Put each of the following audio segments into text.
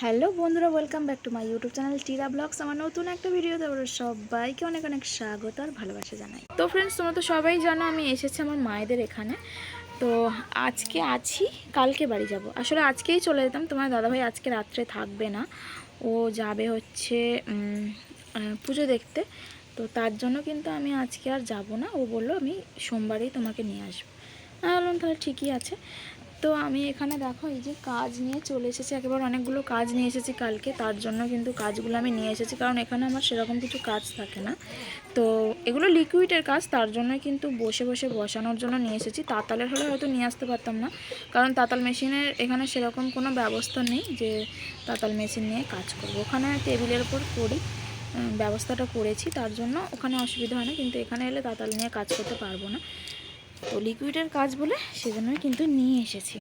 Hello বন্ধুরা welcome back to my YouTube channel Tira blogs আমার নতুন একটা ভিডিও দেবো সবাইকে অনেক অনেক স্বাগত আর ভালোবাসা জানাই। তো ফ্রেন্ডস তোমরা তো সবাই জানো আমি এসেছি আমার মায়েদের এখানে। তো আজকে আছি, কালকে বাড়ি যাব। আসলে আজকেই চলে যেতাম, তোমার দাদাভাই আজকে রাত্রে থাকবে না। ও যাবে হচ্ছে পুজো দেখতে। তো তার জন্য কিন্তু আমি আজকে আর যাব না। ও বলল, আমি সোমবারেই তোমাকে নিয়ে আসব। আমি বললাম, তাহলে ঠিকই আছে। তো আমি এখানে দেখো, এই যে কাজ নিয়ে চলে এসেছি, একেবারে অনেকগুলো কাজ নিয়ে এসেছি কালকে, তার জন্য কিন্তু কাজগুলো আমি নিয়ে এসেছি, কারণ এখানে আমার সেরকম কিছু কাজ থাকে না। তো এগুলো লিকুইডের কাজ, তার জন্য কিন্তু বসে বসে বসানোর জন্য নিয়ে এসেছি তাতালের হলে হয়তো নিয়ে আসতে পারতাম না, কারণ তাতাল মেশিনের এখানে সেরকম কোনো ব্যবস্থা নেই যে তাতাল মেশিন নিয়ে কাজ করব। ওখানে টেবিলের উপর করি ব্যবস্থাটা করেছি, তার জন্য ওখানে অসুবিধা হয় না, কিন্তু এখানে এলে তাতাল নিয়ে কাজ করতে পারব না। তো লিকুইডের কাজ বলে সেজন্যই কিন্তু নিয়ে এসেছি।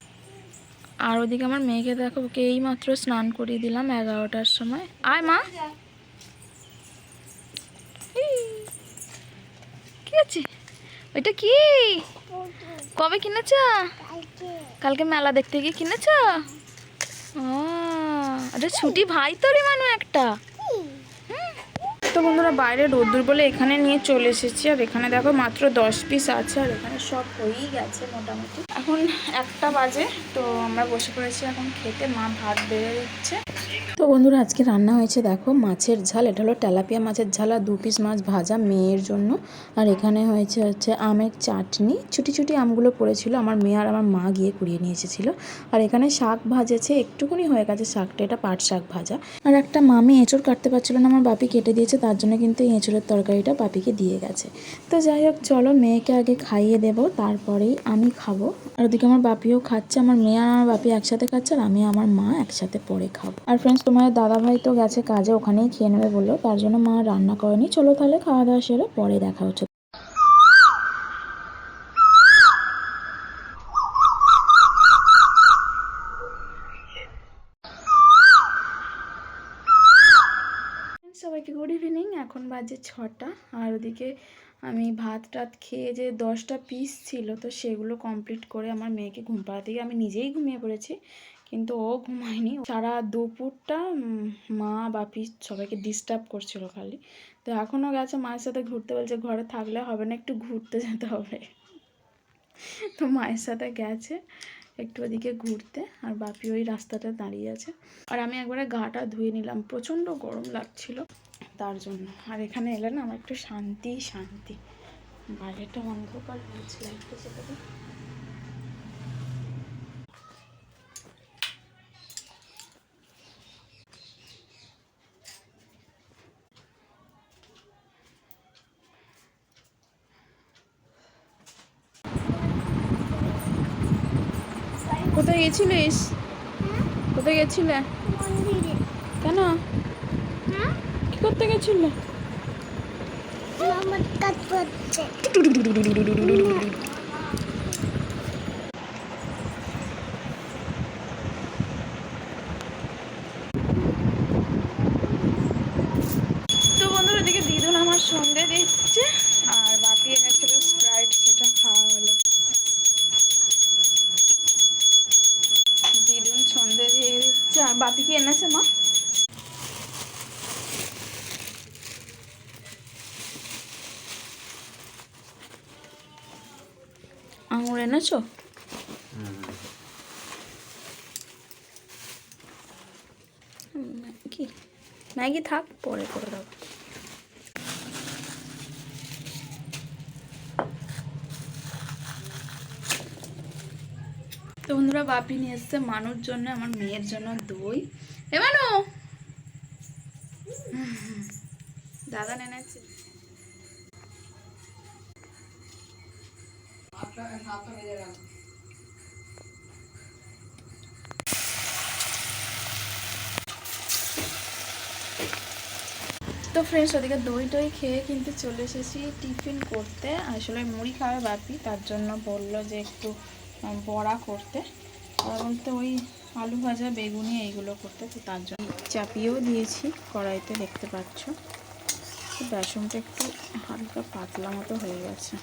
আর ওদিকে আমার মেয়েকে দেখো, ওকে এই স্নান করিয়ে দিলাম এগারোটার সময়। আয় মা। কি আছে ওইটা কি? কবে কিনেছ? কালকে মেলা দেখতে গিয়ে কিনেছ? ও আরে ছুটি ভাই তো রে মানু একটা। তো বন্ধুরা বাইরে রোদ্দুর বলে এখানে নিয়ে চলে এসেছি, আর এখানে দেখো মাত্র দশ পিস আছে, আর এখানে সব হয়েই গেছে মোটামুটি। এখন একটা বাজে, তো আমরা বসে পড়েছি এখন খেতে, মা ভাত বেড়ে দিচ্ছে। তো বন্ধুরা, আজকে রান্না হয়েছে, দেখো মাছের ঝাল। এটা হলো তেলাপিয়া মাছের ঝাল আর দু পিস মাছ ভাজা মেয়ের জন্য। আর এখানে হয়েছে হচ্ছে আমের চাটনি। ছুটি ছুটি আমগুলো পড়েছিল, আমার মেয়ে আর আমার মা গিয়ে কুড়িয়ে নিয়ে এসেছিল। আর এখানে শাক ভাজেছে, একটুকুনি হয়ে গেছে শাকটা, এটা পাট শাক ভাজা। আর একটা মামি এঁচড় কাটতে পারছিল না, আমার বাপি কেটে দিয়েছে, তার জন্য কিন্তু এই এঁচড়ের তরকারিটা বাপিকে দিয়ে গেছে। তো যাই হোক, চলো মেয়েকে আগে খাইয়ে দেবো, তারপরেই আমি খাব। আর ওদিকে আমার বাপিও খাচ্ছে, আমার মেয়ে আর আমার বাপি একসাথে খাচ্ছে, আর আমি আমার মা একসাথে পরে খাব। আর ফ্রেন্ডস তোমার দাদা ভাই তো গেছে কাজে, ওখানেই খেয়ে নেবে বলল। তার জন্য মা রান্না করেনি। চলো তাহলে খাওয়া দাওয়া সেরে পরে দেখা হচ্ছে। সবাইকে গুড ইভিনিং এখন বাজে ছটা। আর ওদিকে আমি ভাত টাত খেয়ে যে দশটা পিস ছিল, তো সেগুলো কমপ্লিট করে আমার মেয়েকে ঘুম পাড়াতে গিয়ে আমি নিজেই ঘুমিয়ে পড়েছি। কিন্তু ও ঘুমায়নি। সারা দুপুরটা মা বাপি সবাইকে ডিস্টার্ব করছিল খালি। তো এখনও গেছে মায়ের সাথে ঘুরতে বলছে, ঘরে থাকলে হবে না, একটু ঘুরতে যেতে হবে। তো মায়ের সাথে গেছে একটু ওদিকে ঘুরতে, আর বাপি ওই রাস্তাটা দাঁড়িয়ে আছে। আর আমি একবারে গাটা ধুয়ে নিলাম, প্রচণ্ড গরম লাগছিল তার জন্য। আর এখানে এলে না আমার একটু শান্তি শান্তি। বাইরেটা অন্ধকার হয়েছে লাইটটা জ্বেলে কোথায় গেছিলিস? কোথায় গেছিলে? কেন? হ্যাঁ? কি করতে গেছিলে? কাজ করছে বাপি কি এনেছে মা। আঙুর এনেছো? ম্যাগি ম্যাগি থাক পরে করে দেবো তো বন্ধুরা বাপি নিয়ে এসছে মানুর জন্য, আমার মেয়ের জন্য দই। এ মানু! দাদা নেনেছে তো ফ্রেন্ডস ওদিকে দই টই খেয়ে কিন্তু চলে এসেছি টিফিন করতে। আসলে মুড়ি খাবে বাপি, তার জন্য বলল যে একটু বড়া করতে। আর তো ওই আলু ভাজা, বেগুনি এইগুলো করতে, তো তার জন্য চাপিয়েও দিয়েছি, কড়াইতে দেখতে পাচ্ছ। বেসনটা একটু হালকা পাতলা মতো হয়ে গেছে।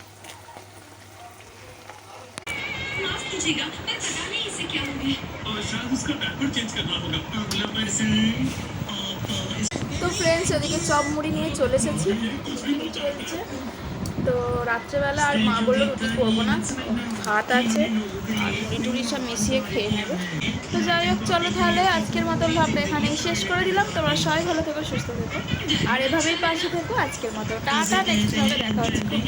তো ফ্রেন্ডস ওদিকে চপ মুড়ি নিয়ে চলে এসেছি। তো রাত্রেবেলা আর মা বলল রুটি করব না, ভাত আছে, আর মুড়ি টুড়ি সব মিশিয়ে খেয়ে নেবে। তো যাই হোক, চলো তাহলে আজকের মতো ভাবটা এখানেই শেষ করে দিলাম। তোমরা সবাই ভালো থেকো, সুস্থ থেকো। আর এভাবেই পাশে থেকো আজকের মতো। টাটা নেক্সট ভাবে দেখা হচ্ছে খুব